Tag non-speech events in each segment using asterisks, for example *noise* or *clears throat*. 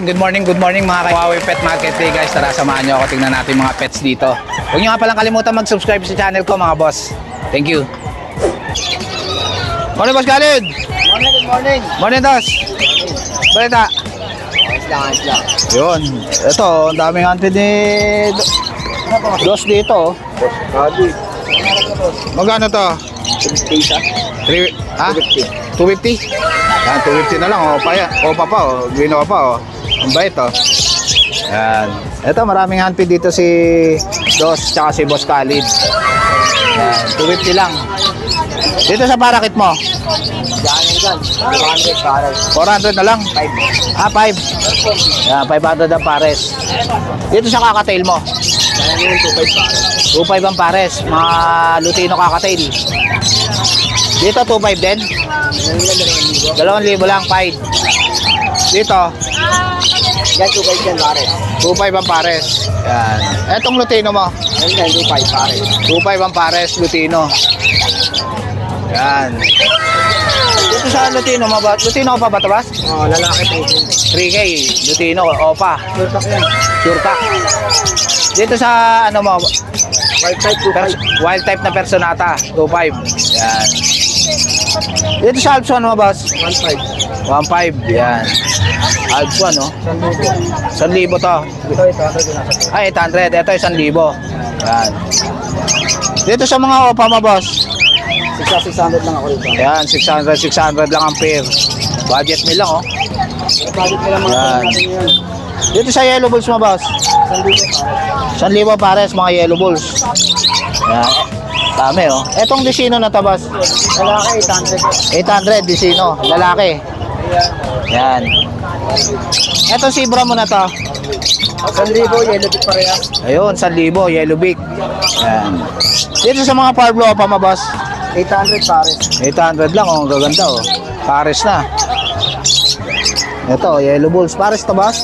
Yun, good morning, good morning mga Kawawi Pet Market Day guys. Tara, samahan nyo ako. Tingnan natin mga pets dito. Huwag nyo nga palang kalimutan mag-subscribe sa channel ko mga boss. Thank you. Morning, Boss Khalid. Morning, good morning. Morning, Dos. Balita. Ayos lang, ayos lang. Yun. Ito, ang daming hunted ni Dos dito. oh. Kadi. Magkano to? Pisa. 3, ah? 250? Yan, 250 na lang. oh. Opa, yan. Opa pa, oh. Green opa, oh. Ang bait, oh. Yan. Ito, maraming handpid dito si Dos, tsaka si Boss Khalid. Yan, 250 lang. Dito sa parakit mo, Yan, yan. 200 para. 400 na lang. 5. Ah, 5. Yan, 500 ang pares. Dito sa kakatail mo, Yan yun, 25 para. 2.5 ang pares. Mga Lutino kakatail. Dito, 2.5 din. Yan yun, 2,000. 2,000 lang, 5. Dito, Yan, 25 yan, pare. 2.5 ang pares. Yan. Etong Lutino mo, Yan, yan, 25 pare. 2.5 ang pares, Lutino. Yan. Dito sa Lutino mo ba? Lutino pa ba ito, Bas? Oh, lalaki 3K, Lutino, Opa, po. Turtak yan. Surta. Dito sa ano mo, White type, pers- 25. wild type na personata, 2.5. Yan. Dito sa Alps 1 mo, Boss? 1.5. 1.5. Yan. Alps 1, no? 1,000 to. Ito, ito, ito. Ay, 800. Ito, 1,000. Yan. Dito sa mga Opa mo, Boss? 600 lang ako dito. Yan, 600, 600 lang ang pair. Budget nila, oh. Bakit nila mga Yan. Dito sa yellow bulls mo, boss. 1,000 1,000 pare. pares, mga yellow bulls. Yan. Dami, oh. Etong disino na to, boss. Lalaki, 800. 800, disino. Lalaki. Yan. Etong zebra mo na to. 1,000, yellow bit parehas. Ayun, 1,000, yellow beak. Yan. Dito sa mga Parblo pa, ma, boss. 800 pare. 800 lang, oh. Gaganda, oh. Pares na. Ito, yellow bulls. Pares to, boss.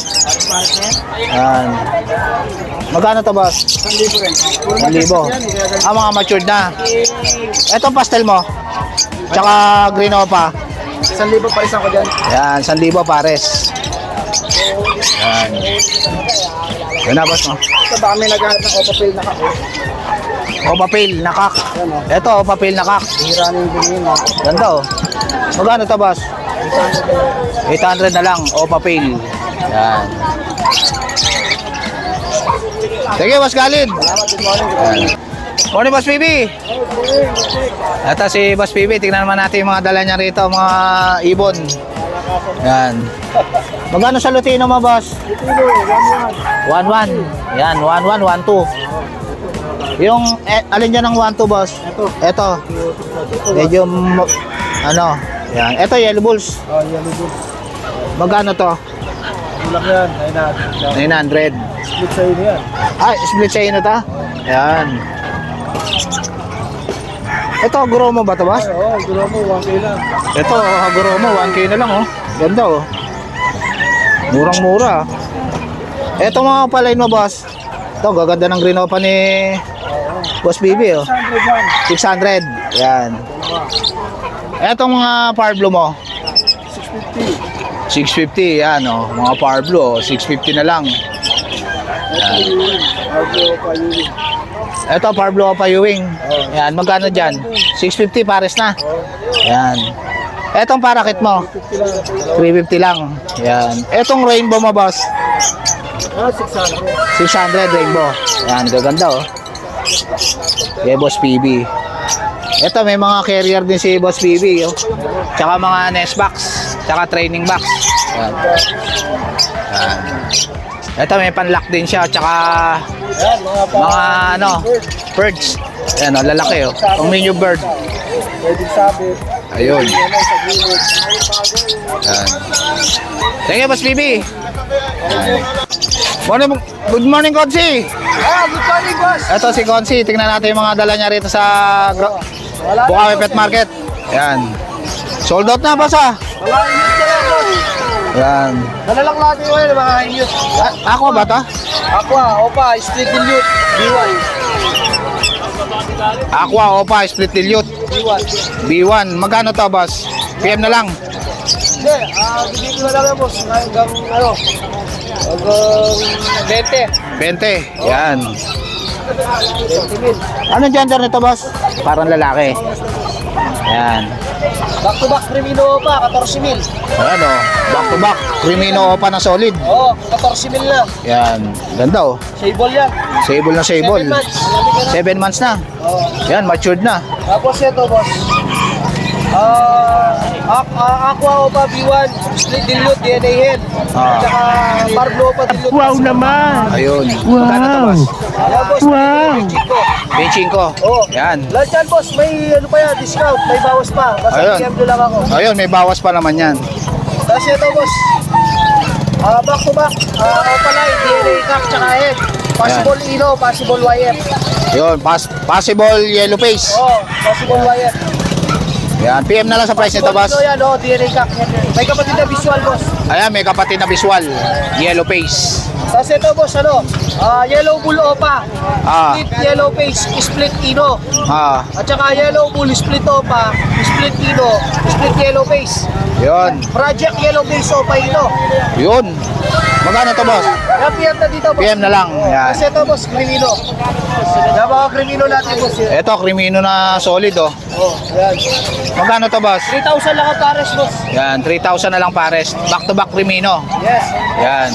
Pare niya? Yan. Magkano to, boss? 1,000 rin. Puro 1,000. mag-test yan, Ah, mga matured na. Ito pastel mo. Tsaka green pa. 1,000 pa rin ako dyan. Yan, 1,000 pares. Yan. Yan na, boss, no? Ito baka may naghahanap ng opapil na kako. Opapil, nakak. Yan o. Ito, opapil, nakak. Hira na yung ganyan ha. Ganda, oh. Magkano to, boss? 800 na lang, opapil. Yan. Sige, boss Khalid. Morning. Morning, boss PB. Ito si Boss PB, tingnan naman natin yung mga dala niya rito, mga ibon. Yan. Magkano sa Lutino mo, boss? 1-1. Yan, 1-1, 1-2. Yung, eh, alin dyan ang 1-2, boss? Ito. Ito. Medyo, ano, yan. Ito, Yellow Bulls. Oh, yellow good. Magkano to? Kulang yan. Ayun na. 900. Split sa'yo na yan. Ah, split sa ino ta? Yan. Ito, guro mo ba to, boss? Ay, oh, gulo mo, 1K lang. Ito, haguro mo, 1K na lang, oh. Ganda, oh. Murang-mura. ah. Ito mga palain mo, boss. Ito, gaganda ng green opa ni Boss BB, oh. 100 yan. 600. Yan. Etong mga power blue mo, 650. 650. Yan, oh. Mga power blue, oh. 650 na lang. Yan. Audio pa yun. Ito, power blue opa Ewing. Yan, magkano dyan? 650 pares na. Yan. Etong parakit mo, 50 lang. 350 lang. Yan. Etong rainbow mo, boss. Ah, 600. 600 rainbow. Yan, gaganda oh. Kay Boss PB. Ito, may mga carrier din si Boss PB. Oh. Tsaka mga nest box. Tsaka training box. Yan. Yan. Ito, may panlock din siya. Tsaka Yan, mga pa. mga ano, birds. Yan, oh, lalaki oh. Ang menu bird. Pwedeng sabi. Ayun. Yan ay sa gilid. Yan. Thank you, Boss. Yan. Morning, good morning, Konsi. Ah, good morning, boss. Ito si Konsi, tingnan natin yung mga dala niya rito sa gro- Wala Bukawi boss. Pet Market. Yan. Sold out na ba sa? Mga inyot na lang, boss. Yan. Nalalak natin yun, mga inyot. A- ako ba to? Aqua, Opa, Split Dilute, B1. Aqua, Opa, Split Dilute, B1. B1. Magkano to, boss? PM na lang. Hindi, ah, bibigyan na lang boss. Hanggang, ano, hanggang 20. 20. Yan. 20 mil. Anong gender nito, boss? Parang lalaki. Yan. Back to back, Crimino pa, 14 mil. Ayan o. Back to back. Crimino pa na solid. Oo, 14 mil na. Yan. Ganda o. Sable yan. Sable na sable. 7 months. 7 months na. Oo. Yan, matured na. Tapos ito, boss. Ah, ah, Aqua Opa B1, Split Dilute, DNA Head. Ah. Tsaka Marble Opa Dilute. Wow naman! Ayun. Boss. Wow. Chico. 25. Oo. Yan. Lahat yan, boss. May ano pa yan, discount. May bawas pa. Basta Ayun. Nyo lang ako. Ayun, may bawas pa naman yan. Tapos ito, boss. Ah, back to back. Ah, Opa Line, DNA Cap, tsaka Head. Possible Ino, possible YF. Yun, pas possible yellow face. Oo, possible YF. Yan, PM na lang sa price nito, boss. Ino yan, oh, DNA Cap. May kapatid na visual, boss. Ayan, may kapatid na visual. Yellow face. Tapos ito boss, ano, ah, yellow bull opa, Ah. split yellow face, split ino. Ah, At saka yellow bull, split opa, split ino, split yellow face. yun. Project yellow face opa ino. Yun. Magkano to, boss? Yan, PM na dito boss. PM na lang. Yan. Tapos ito boss, crimino. Yan mga crimino natin boss. Yan. Ito, krimino na solid, oh. Oh, yan. Magkano to, boss? 3,000 lang ang pares boss. Yan, 3,000 na lang pares. Back to back krimino. Yes. Yan.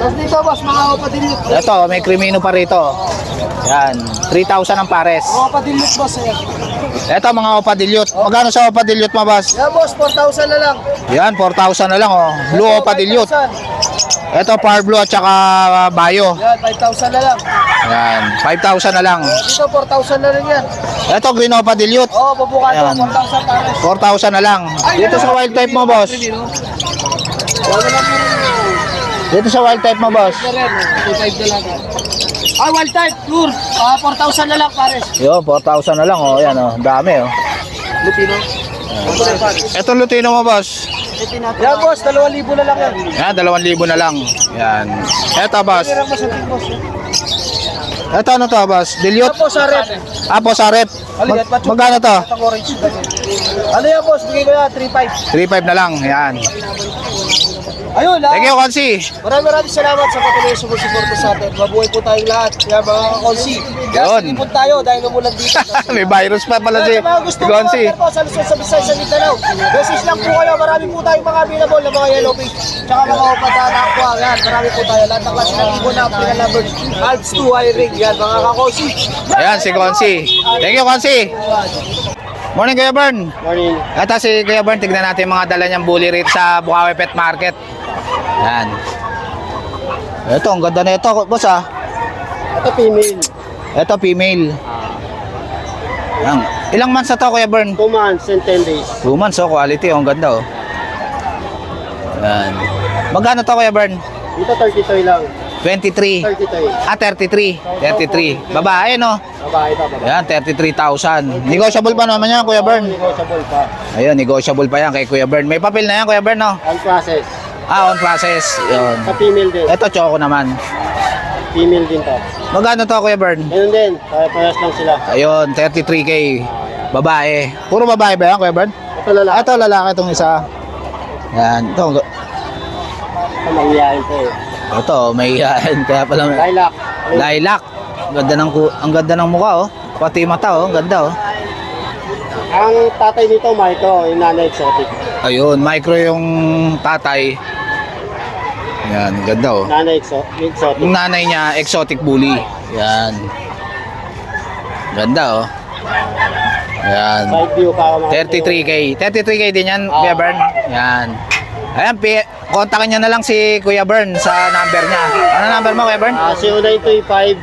Tapos dito boss, mga opa dilute. Ito, may krimino pa rito. Yan, 3,000 ang pares. Mga opa dilute boss. Yan. Ito, mga opadilyot. Magkano sa opadilyot mo, boss? yan boss, 4,000 na lang. Yan, 4,000 na lang, oh. Blue opadilyot. 5,000. Ito, par blue at saka uh, bayo. Yan, 5,000 na lang. Yan, 5,000 na lang. Dito, 4,000 na rin yan. Ito, green opadilyot. Oo, oh, bubuka ito, Ayan. 4,000 pares. 4,000 na lang. Dito sa wild type mo, boss. Wala lang mo Dito sa wild type mo, boss. rin. 2,500 na lang. Ah, wild type, lure. Ah, 4,000 na lang pares. Yo, 4,000 na lang, oh. Yan, oh. Dami, oh. Lupino. Ito, lutino mo, boss. Yan boss, 2,000 na lang yan. Yan, 2,000 na lang. Yan. Ito, boss. Boss. Ito, ano to, boss? Dilute? po sa rep. Ah, po sa rep. Mag- magkano to? Ano yan boss, bigay ko yan, 3,500. 3,500 na lang. Yan. Ayun, ah. Thank you, Konsi. Maraming maraming salamat sa patuloy na sumusuporta sa atin. Mabuhay po tayong lahat. Kaya mga. Kaya Yun. sinipon tayo dahil umulan dito. *laughs* May virus pa pala si, Sa mga gusto si Konsi. po sa Luzon, sa Visayas, sa Mindanao. Message lang po kayo. Marami po tayong mga available na mga yellow page. Tsaka mga opada na aqua. Yan, marami po tayo. Lahat ng klase ng ibon na pinalabers. Alps 2 wiring. Yan, mga kakonsi. Ayan, si Konsi. Thank you, Konsi. Morning, Kuya Bern. Morning. Ito si Kuya Bern, tignan natin yung mga dala niyang bully rate sa Bukawi Pet Market. Yan. Ito, ang ganda na ito, boss ah. Ito female. Ito, female. Yan. Ilang months na to, Kuya Bern? 2 months and 10 days. Two months, oh, quality, oh, ang ganda, oh. Yan. Magkano to, Kuya Bern? Dito 33 lang. 23. 33. Ah, 33. 33. Babae, no? Babae pa ba? Yan, 33,000. Negotiable pa naman yan, Kuya Bern. Negotiable pa. Ayun, negotiable pa yan kay Kuya Bern. May papel na yan, Kuya Bern, no? On process. Ah, on process. Yun. Sa female din. Ito, choco naman. Female din to. Magkano to, Kuya Bern? Ganun din. Kaya parehas lang sila. Ayun, 33K. Babae. Puro babae ba yan, Kuya Bern? Ito lalaki. Ito, lalaki itong isa. Yan. Ito, Ito mangyayain to eh. Ito may yan. *laughs* Kaya pala may... Lilac. Lilac. Ang ganda ng, ang ganda ng mukha, oh. Pati mata, oh. Ang ganda, oh. Ang tatay nito, Marco, yung nanay exotic. Ayun, micro yung tatay. Yan, ganda, oh. Nanay exo exotic. Yung nanay niya, exotic bully. Yan. Ganda, oh. Yan. Side view para mga 33k. 33k din yan, Ah. Kuya Bern. Yan. Ayan, pi- kontakin nyo na lang si Kuya Bern sa number niya. Ano number mo, Kuya Bern? Ah, 0925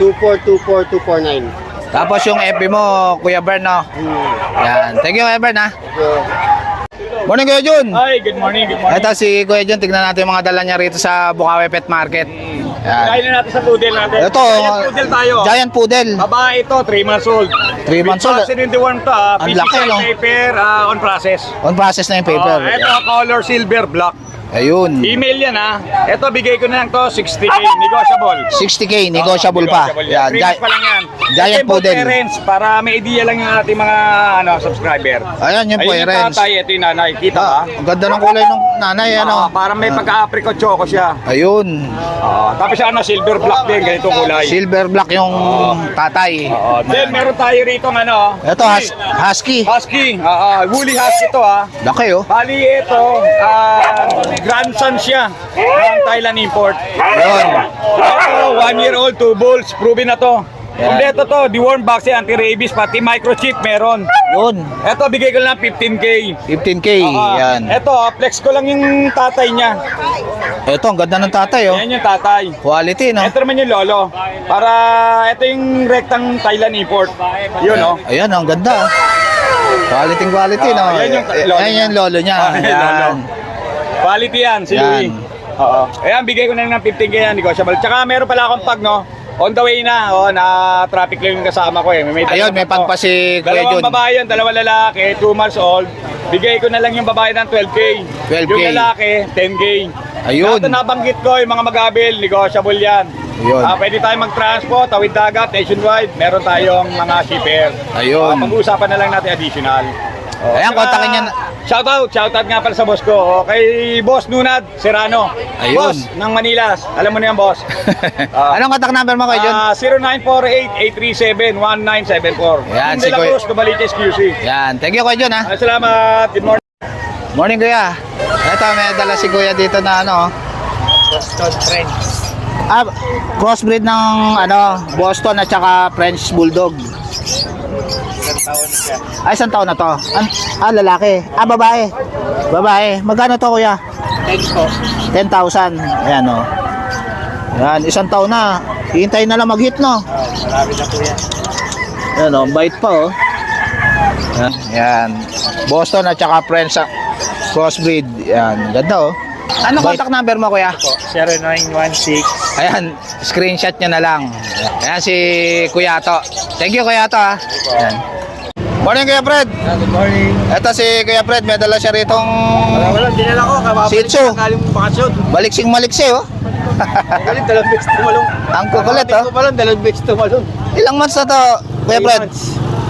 2424249. Tapos yung FB mo, Kuya Bern, no? Hmm. Yan. Thank you, Kuya Bern, ha? So, Morning, Kuya Jun. Hi, good morning, good morning. Ito si Kuya Jun, tignan natin yung mga dala niya rito sa Bukawi Pet Market. Yan. Na natin sa poodle natin. Ito, Giant poodle tayo. Giant Poodle. Babae ito, 3 months old. 3 months old. Vaccine in the worm to, ah. Ang laki, no? paper, ah, on process. On process na yung paper. Oh, ito, color silver black. Ayun. Email yan ha. Ito, bigay ko na lang to, 60k, negotiable. 60k, negotiable pa. Negotiable Yan. Three months Gi- pa lang yan. Giant Simple Poodle. parents, para may idea lang yung ating mga ano, subscriber. Ayan yung Ayun yung parents. tatay, ito yung nanay. Kita ba? Ah, ang ganda ng kulay ng nanay, ano? Ah, parang may pagka-apricot choco siya. Ayun. Ah, tapos siya ano, silver black din, ganitong kulay. Silver black yung tatay. Ah, then meron tayo rito ng ano, Ito, hus- husky. husky. Ah, ah, woolly husky to ah. Laki, oh. Bali ito, ah, grandson siya ng Thailand import. Yun. Ito, one year old, two bulls, proven na to. Yan. Kompleto to, deworm vaccine, anti-rabies, pati microchip meron. Yun. Ito, bigay ko lang 15K. 15K. Ah, Yan. Ito, ah, flex ko lang yung tatay niya. Ito, ang ganda ng tatay, oh. Yan yung tatay. Quality, no? Ito naman yung lolo. Para, ito yung rectang Thailand import. Yun, no? Ayan, ang ganda. ah. Quality, quality, no? Ah, yan yung lolo Ayan yung lolo niya. Ah, yan, lolo. Quality yan, si. Louie. Oo. Ayan, bigay ko na lang ng 15K yan, negotiable. Tsaka meron pala akong pag, no? On the way na, oh, na traffic lang yung kasama ko eh. May, may Ayun, may dalawang- pag pa si Kuya Dalawang Jun. babae yun, dalawang lalaki, 2 months old. Bigay ko na lang yung babae ng 12K. 12K. Yung lalaki, 10K. Ayun. Lahat na nabanggit ko, yung mga mag-abil, negotiable yan. Ayun. Ah, pwede tayo mag-transport, tawid dagat, nationwide. Meron tayong mga shipper. Ayun. Ah, pag-uusapan na lang natin additional. Oh, Ayan, kontakin niya Shoutout, shoutout nga pala sa boss ko. Oh, kay Boss Nunad Serrano. Ayun. Boss ng Manila. Alam mo na yan, boss. *laughs* Ah. Anong contact number mo, Kuya Jun? Ah, 0948-837-1974. Yan, si Kuya- Cruz, Dubalite QC. Yan. Thank you, Kuya Jun, ha? Ah, salamat. Good morning. Morning, Kuya. Ito, may dala si Kuya dito na ano. Ah, crossbreed ng ano, Boston at saka French Bulldog. Ay, isang taon na to. An ah, lalaki. Ah, babae. Babae. Magkano to, kuya? 10,000. Ayan, o. Yan, isang taon na. Hihintay na lang mag-hit, no? Marami na po yan. Ayan, o. Bite pa, oh. Yan. Yan. Boston at saka French ah, crossbreed. Yan. Ganda, oh. Ano Bite. contact number mo, kuya? 0916 Ayan, screenshot nyo na lang. Ayan si Kuya To. Thank you Kuya To ha. Ayan. Morning Kuya Fred. Good morning. Ito si Kuya Fred, may dala siya ritong Wala, wala, dinala ko. Kababalik Tzu. ko galing bakasyon. baliksing maliksi oh. Galing, dalawang beses tumalong. Ang kukulit, oh. ko pa lang, dalawang beses tumalong. Ilang months na to, Kuya Fred? months.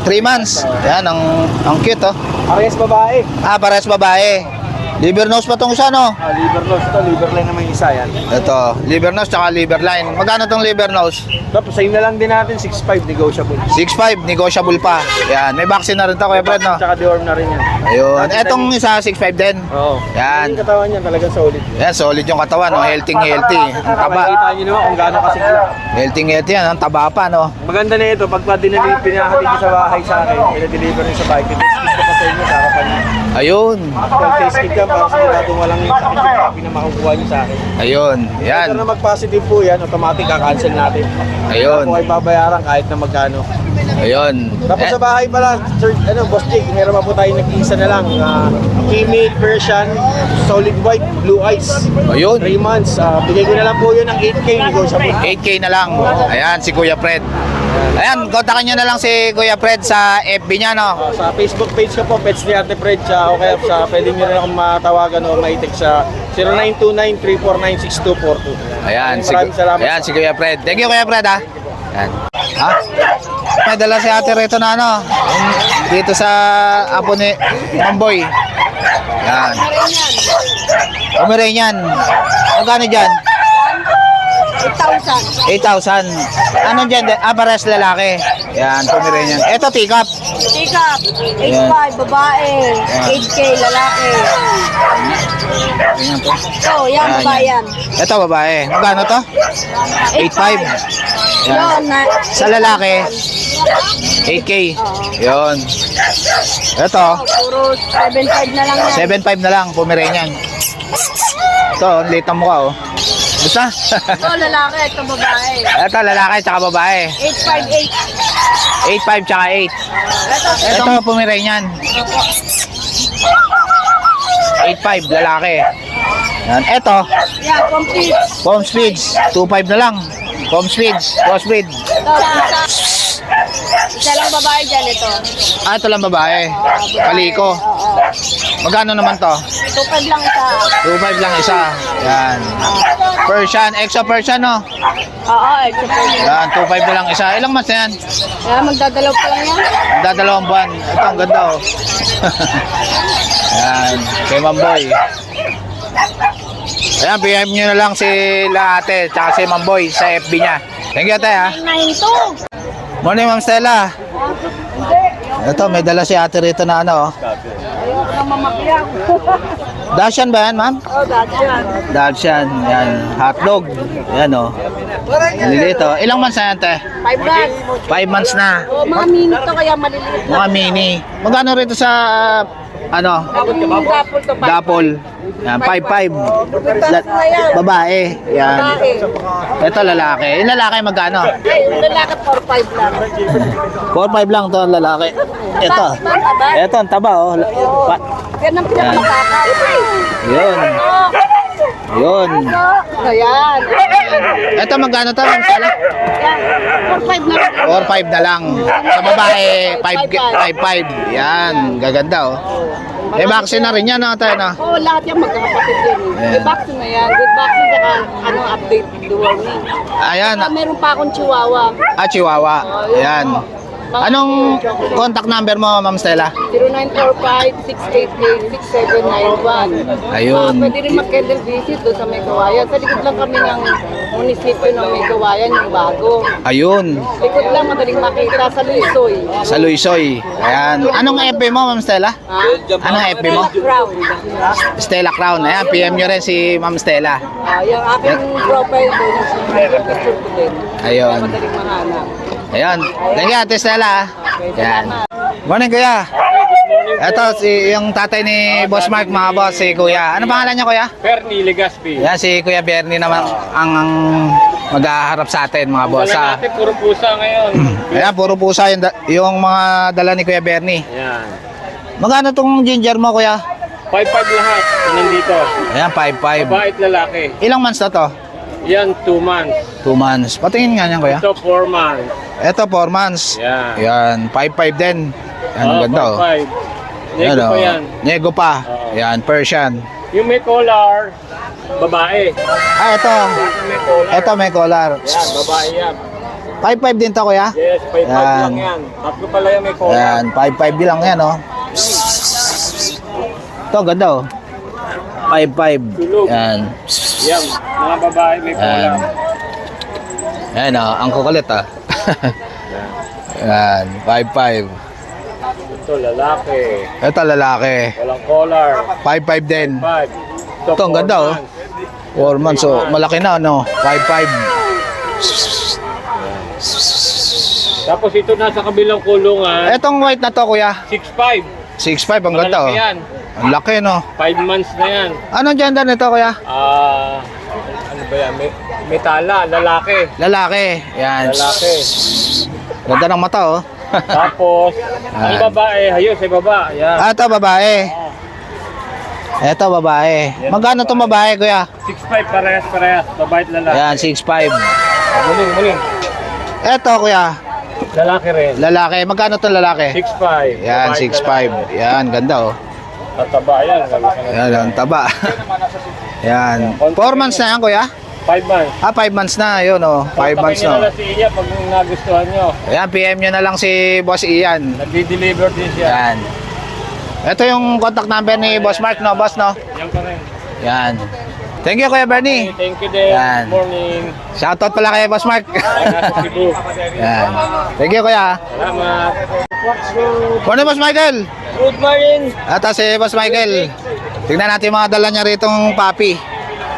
3 months. Ayan, ang, ang cute oh. Parehas babae. Ah, pares babae. Liver nose pa tong isa no? Ah, liver nose to, liver line naman isa yan. Ito, liver nose tsaka liver line. Magkano tong liver nose? Tapos sa'yo na lang din natin, 6.5 negotiable. 6.5, negotiable pa. Yan, may vaccine na rin to Kuya Fred no? Tsaka deworm na rin yan. Ayun. Etong isa 6.5 din. Oo. Yan. Yung katawan niya talagang solid. Yan, solid yung katawan, no? healthy, healthy. Ang taba. Makikita niyo naman kung gaano kasigla. Healthy, healthy yan, ang taba pa, no? Maganda na ito, pagka dinali, pinakatid niyo sa bahay sa akin, pinadeliver niyo sa bahay, pinatid ko pa sa inyo sa harapan niyo. Ayun. Test kit yan para walang yung sakit yung copy na makukuha niyo sa akin. Ayun. Yan. Yan. na mag-positive po yan, automatic ka-cancel natin. Ayun. Po kayo babayaran kahit na magkano. Ayun. Tapos Eh, sa bahay pala, sir, ano, Boss Jake, meron pa po tayo nag-iisa na lang. Uh, female version, solid white, blue eyes. Ayun. 3 months. ah, bigay ko na lang po yun ng 8K negotiable. 8K na lang. Ayan, si Kuya Fred. Ayan, kontakin nyo na lang si Kuya Fred sa FB niya, no? Ah, sa Facebook page ko po, Pets ni Ate Fred, siya, o kaya sa, pwede nyo rin akong matawagan o ma-text sa 0929-349-6242. Ayan, si, Maraming salamat. ayan, si Kuya Fred. Thank you, Kuya Fred, ha? Ayan. Ha? May dala si ate rito na, ano? Dito sa apo ni Mamboy. Ayan. Umiray yan. Magkano dyan? 8,000. 8,000. Ano dyan? Ah, pares lalaki. Yan, pumiray yan. Ito, tikap. Pick up. 8,500 babae. 8K lalaki. Ganyan to. So, yan Yan, babae yan. Ito, babae. Magkano to? 8,500. Yan. Yun, na, Sa lalaki, 8K. Yun. Ito, puro 7,500 na lang yan. 7.5 na lang, Pomeranian. Ito, ang late ang mukha, oh. Basta? Ito lalaki, ito babae. Ito, lalaki tsaka babae. 858. 8.5 tsaka 8. Ito, Ito, Pomeranian. 8.5, lalaki. Yan. Ito, yan, complete. Palm Speeds, 2.5 na lang. Palm Speeds, crossbreed. Ito, Isa lang babae dyan ito. Ah, ito lang babae. Kaliko. Oo. Magkano naman to? Tupad lang isa. 2.5 lang isa. Yan. Persian, extra Persian, no? Oo, extra po. Yan, 2.5 na lang isa. Ilang months na yan? Kaya magdadalaw pa lang yan. Dadalawang buwan. Ito, ang ganda, oh. *laughs* Yan, kay Mamboy. Ayan, PM nyo na lang si Laate, tsaka si Mamboy sa FB niya. Thank you, ate, ha. 992. Morning, Ma'am Stella. Ito, may dala si ate rito na ano, oh. Dashan ba yan, ma'am? oh, dati yan. Dashan, yan. Hotdog. Yan, oh. Nilito. Ilang months na yan, te? Five months. Five months na. Oh, mga minute to kaya maliliit Mga mini. Magkano rito sa, ano, dapol to. dapol? Yan, 5-5. La- babae. Yan. Babae. Ito lalaki. Yung lalaki magkano? Ay, yung lalaki 4-5 lang. 4-5 lang to ang lalaki. Ito. Ito ang taba oh. La- Pa- Yan ang pinakamatakaw. Yun. Oh, Yun. Ayan. Ito magkano to? Stella? Yan. 4-5 na lang. 4-5 na lang. Sa babae, 5-5. Yan. Gaganda oh. Eh, vaccine na rin yan no, tayo no? Oo, lahat yan magkakapatid din. Ayan. May vaccine na yan. Good vaccine saka ano, update the warning. Ayan. Saka meron pa akong chihuahua. Ah, Chihuahua. Ayan. Anong contact number mo, Ma'am Stella? 0945-688-6791. Ayun. Ah, pwede rin mag-candle visit doon sa May Kawayan. Sa likod lang kami ng munisipyo ng May Kawayan, yung bago. Ayun. Likod lang, madaling makita sa Luisoy. Sa Luisoy. Ayan. Anong FB mo, Ma'am Stella? Ha? Anong FB mo? Crown. Stella Crown. Ayan, PM nyo rin si Ma'am Stella. Ah, yung aking profile doon, din. Ayun. Kaya madaling mahanap. Ayan. Thank you, Ate Stella. Ayan. Morning, Kuya. Ito, si, yung tatay ni Boss Mark, mga boss, si Kuya. Ano pangalan niya, Kuya? Fernie Legaspi. Yan, si Kuya Bernie naman ang, ang mag-aharap sa atin, mga boss. Dala natin puro pusa ngayon. *clears throat* Ayan, puro pusa yung, da- yung mga dala ni Kuya Bernie. Yan. Magkano tong ginger mo, Kuya? 5-5 lahat. Nandito. Ayan, 5-5. Bait lalaki. Ilang months na to? Yan, 2 months. 2 months. Patingin nga niyan, Kuya. Ito, 4 months. Ito, 4 months. Yan. Yan, 5-5 din. Yan, ang ganda, oh. 5-5. Nego Yan, pa oh. yan. Nego pa. Oo. Yan, Persian. Yung may collar, babae. Ah, ito. Ito, may collar. Yan, babae yan. 5-5 din to, Kuya? Yes, 5-5 Yan. lang yan. Tatlo pala yung may collar. Yan, 5-5 din lang yan, oh. Ito, ganda, oh. 5-5. Tulog. Yan. Yan, mga babae may Yan. collar. Yan, oh. Ang kukulit, ah. *laughs* Yan, 5-5. Ito, lalaki. Ito, lalaki. Walang collar. 5-5 din. 5. Ito, ang ganda, oh. 4 months, oh. Malaki na, no? 5-5. Tapos ito nasa kabilang kulungan, Etong white na to, kuya. 6'5". 6'5", ang ganda, oh. Malalaki yan. Ang laki, no? 5 months na yan. Anong gender nito, kuya? Ah, ano ba yan? May, metala, lalaki. Lalaki. Yan. Lalaki. Ganda ng mata, oh. Tapos, *laughs* ang Yan. babae, ayun, sa baba. Yan. ah, ito, babae. Ito, babae. Magkano itong babae, kuya? 6'5", parehas, parehas. Babae at lalaki. Yan, 6'5". Muling, muling. Ito, kuya. Lalaki rin. Lalaki. Magkano itong lalaki? 6'5". Yan, Babae at 6'5". lalaki. Yan, ganda, oh. Tataba yan. na. Yan, ang taba. Yan. 4 months na yan, kuya? 5 months. Ah, 5 months na. Yun, oh. 5 months Kontakin nyo na na. si Iya pag nagustuhan nyo. Ayan, PM nyo na lang si Boss Ian. Nagdi-deliver din siya. Yan. Ito yung contact number ni Boss Mark, no? Boss, no? Yan pa rin. Yan. Thank you, Kuya Bernie. Okay, thank you din. Yan. Good morning. Shoutout pala kay Boss Mark. Yan. Thank you, Kuya. Salamat. Morning, Boss Michael. Good morning. Ito si Boss Michael. Tingnan natin yung mga dala niya ritong papi.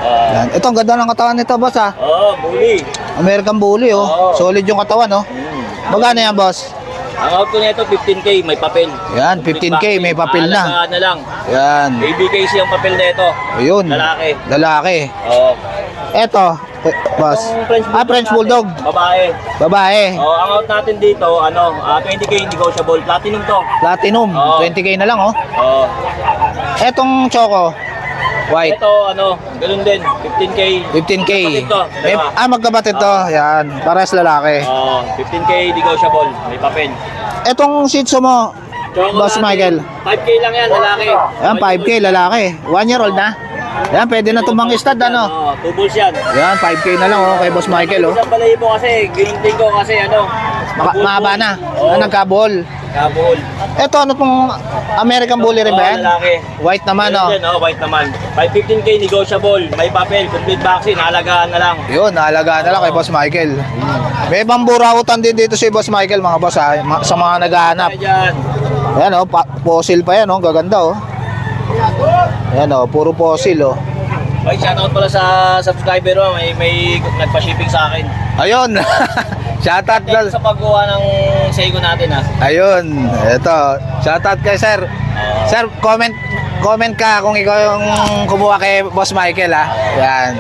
Yan. Ito, ang ganda ng katawan nito, Boss, ha? Oh, bully. American Bully, oh. Solid yung katawan, oh. Magkano yan, Boss? Ang auto nito 15k may papel. Yan, 15K, may papel na. Na lang. Yan. ABKC ang papel nito. Ayun. Lalaki. Lalaki. Oo. Eto, boss. Ah, French Bulldog. Babae. Babae. Oh, ang out natin dito ano, ah, 20k negotiable. Platinum to. Platinum. Oo. 20k na lang, oh. Oh. Etong Choco. White. Ito, ano, ganun din. 15K. 15K. Magkapatid to, May, ah, magkapatid to. Yan. Pares lalaki. Oh, 15K negotiable. May papel. Etong Shih Tzu mo, Boss Michael. 5K lang yan, lalaki. Yan, 5K lalaki. One year old na. Yan, pwede na tumang stud, ano? Oh, two balls yan. Yan, 5K na lang, oh, kay Boss Michael, oh. Isang balahibo kasi, ginunting ko kasi ano. Maka- mahaba na. Oo. Na nagkabol. Kabuhol. Ito, ano pong American Bully rin ba yan? lalaki. White naman, oh. din, oh, white naman. 515K negotiable. May papel, complete vaccine, halagaan na lang. Yun, naalagaan na lang kay Boss Michael. May bamburautan din dito si Boss Michael, mga boss, ha? Ma- Sa mga naghahanap. Dyan. Ayan, oh, pa- fossil pa yan, oh. Gaganda, oh. Ayan, oh, puro fossil, oh. Ay, shoutout pala sa subscriber mo. May, may nagpa-shipping sa akin. Ayun. *laughs* Shoutout you sa paggawa ng Seigo natin ha. Ayun, ito. Shoutout kay sir. Sir, comment comment ka kung ikaw yung kumuha kay Boss Michael ha. Yan.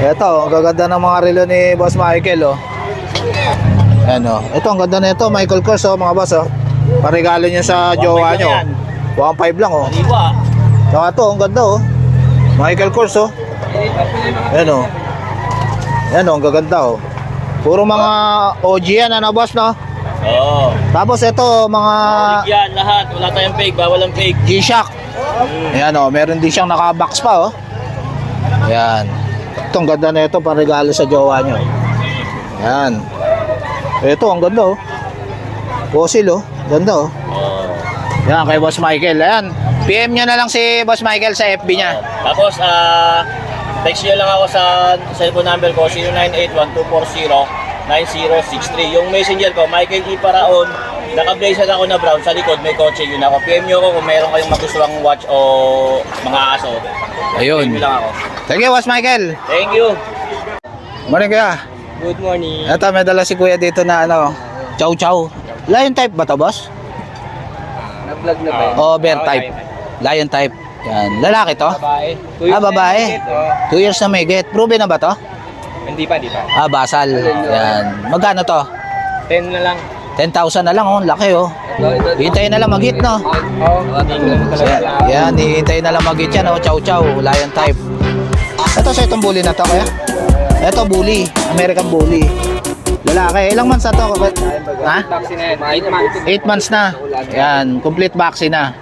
Ito, ang gaganda ng mga relo ni Boss Michael oh. Yan oh. Ito, ang ganda na ito, Michael Kors oh, mga boss oh. Parigalo niya sa 1.5 jowa yan. 1.5 lang oh. Maliwa. Saka ito, ang ganda oh. Michael Kors oh. Yan oh. Yan oh, ang gaganda oh. Puro mga OG yan ano boss no? Oo. Tapos ito mga Oh. yan, lahat. Wala tayong fake, bawal ang fake. G-Shock. Ayan o, meron din siyang naka-box pa oh. Ayan. Ito, ang ganda na ito, regalo sa jowa nyo. Ayan. Ito, ang ganda oh. Fossil oh. Ganda oh. Oo. Ayan, kay Boss Michael. Ayan. PM nyo na lang si Boss Michael sa FB niya. Tapos, ah, text nyo lang ako sa cellphone number ko, 0981-240-9063. Yung messenger ko, Michael E. Paraon, naka-blazer ako na brown, sa likod may kotse, yun ako. PM nyo ako kung meron kayong magustuhang watch o mga aso. Ayun. PM nyo lang ako. Thank you, Boss Michael. Thank you. Morning, kuya. Good morning. Ito, may dala si kuya dito na ano, chow chow. Lion type ba to, boss? Na-vlog na ba Over type. Lion type. Yan. Lalaki to? Babae. Ah, babae. Two years na may get. Proven na ba to? Hindi pa, hindi pa. Ah, basal. Yan. Magkano to? 10 na lang. 10,000 na lang, oh. Laki, oh. Hintayin na lang mag-hit, no? Oo. Yan, yan hihintayin na lang mag-hit yan, oh. Chow chow, lion type. Ito sa itong bully na to, kaya? Ito, bully. American bully. Lalaki. Ilang months na to? Ha? Vaccine na yan. 8 months. 8 months na. Yan, complete vaccine na.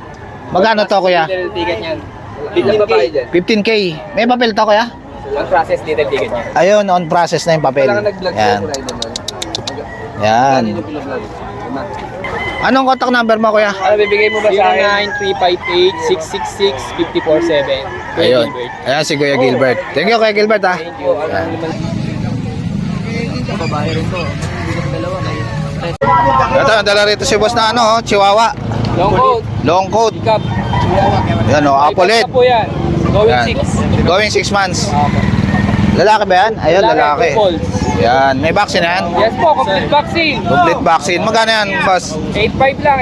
Magkano to, kuya? ticket niyan. Biglang babae dyan. 15K. May papel to, kuya? Ang process little ticket niya. Ayun, on process na yung papel. Yan. Yan. Anong contact number mo, kuya? Ano bibigay mo ba sa akin? 0935866647. Ayun. Ayan si Kuya Gilbert. Thank you, Kuya Gilbert, ha? Thank you. Yan. Ito, dala rito si boss na ano, oh, Chihuahua. Long coat. Long coat. Cup. Yan, oh, Apple po yan. Going Yan. 6. Going 6 months. Lalaki ba yan? Ayun, lalaki. Yan, may vaccine yan. Yes po, complete vaccine. Complete vaccine. Magkano yan, boss? 8.5 lang,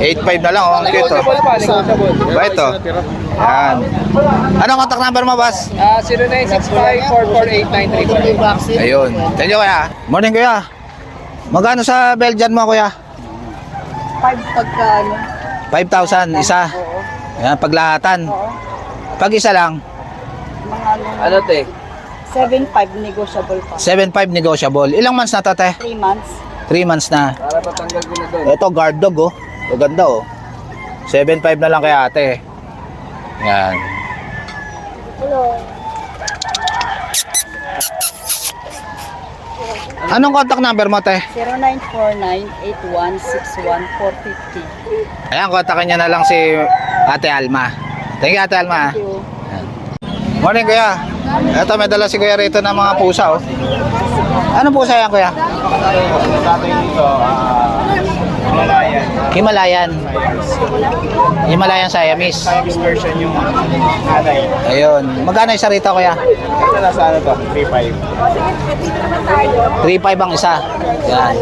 8.5. 8.5 na lang, oh. Ang cute, oh. Negotiable pa, negotiable. Ba ito? Yan. Anong contact number mo, boss? Ah, 0965-448-934. Ayun. Thank you, kuya. Morning, kuya. Magkano sa Belgian mo, kuya? 5 pagka ano. 5,000, isa. Yan, paglahatan. Pag isa lang, Mga ano. Ano te? 7.5 negotiable pa. 7.5 negotiable. Ilang months na to, te? 3 months. 3 months na. Para patanggal ko na doon. Ito, guard dog, oh. Maganda, oh. 7.5 na lang kay ate. Yan. Anong contact number mo, te? 0949-8161-450. Ayan, kontakin niya na lang si Ate Alma. Thank you, Ate Alma. Thank you. Morning, kuya. Ito, may dala si kuya rito ng mga pusa, oh. Anong pusa yan, kuya? Himalayan. Himalayan Siamese. Siamese version yung nanay. Ayun. Magkano isa rito, kuya? Ito nasa ano to? 3.5. 3.5 ang isa. Yan.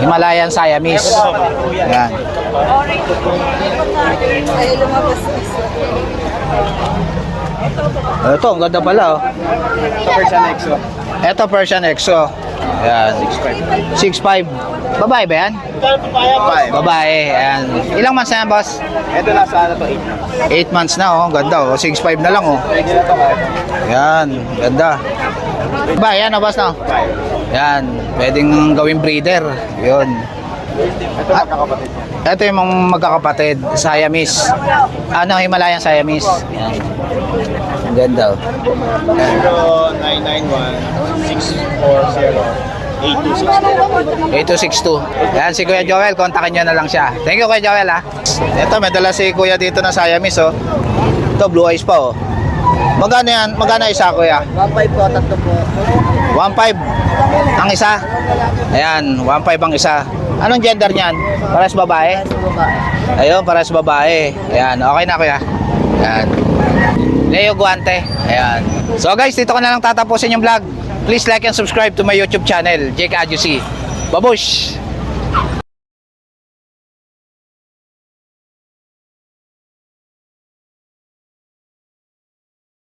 Himalayan Siamese. Yan. Ay, lumabas. Ito, ang ganda pala, oh. Ito version Exo. Ito Persian Exo. Ayan. 6'5". Babae ba yan? Babae. Ayan. Ilang months na yan, boss? Ito na sa ano to, 8. 8 months na, oh. Ganda, oh. 6'5 na lang, oh. Yan. Ganda. Ba, yan, oh, boss, no? Yan. Pwedeng gawing breeder. Yun. Ito Ah. magkakapatid. Ito yung mga magkakapatid, Siamese. Ano, Himalayan Siamese. Yan. Ganda, oh. 8262. Yan, si Kuya Joel, kontakin nyo na lang siya. Thank you, Kuya Joel, ha. Ito, may dala si Kuya dito na Siamese, oh. Ito, blue eyes pa, oh. Magkano yan? Magkano isa, Kuya? 1.5 po, tatlo po. 1.5 ang isa. Ayan, 1.5 ang isa. Anong gender niyan? Pares babae? Ayun, pares babae. Ayan, okay na kuya. Ayan. Leo Guante. Ayan. So guys, dito ko na lang tatapusin yung vlog. Please like and subscribe to my YouTube channel, Jake Adjusi. Babush!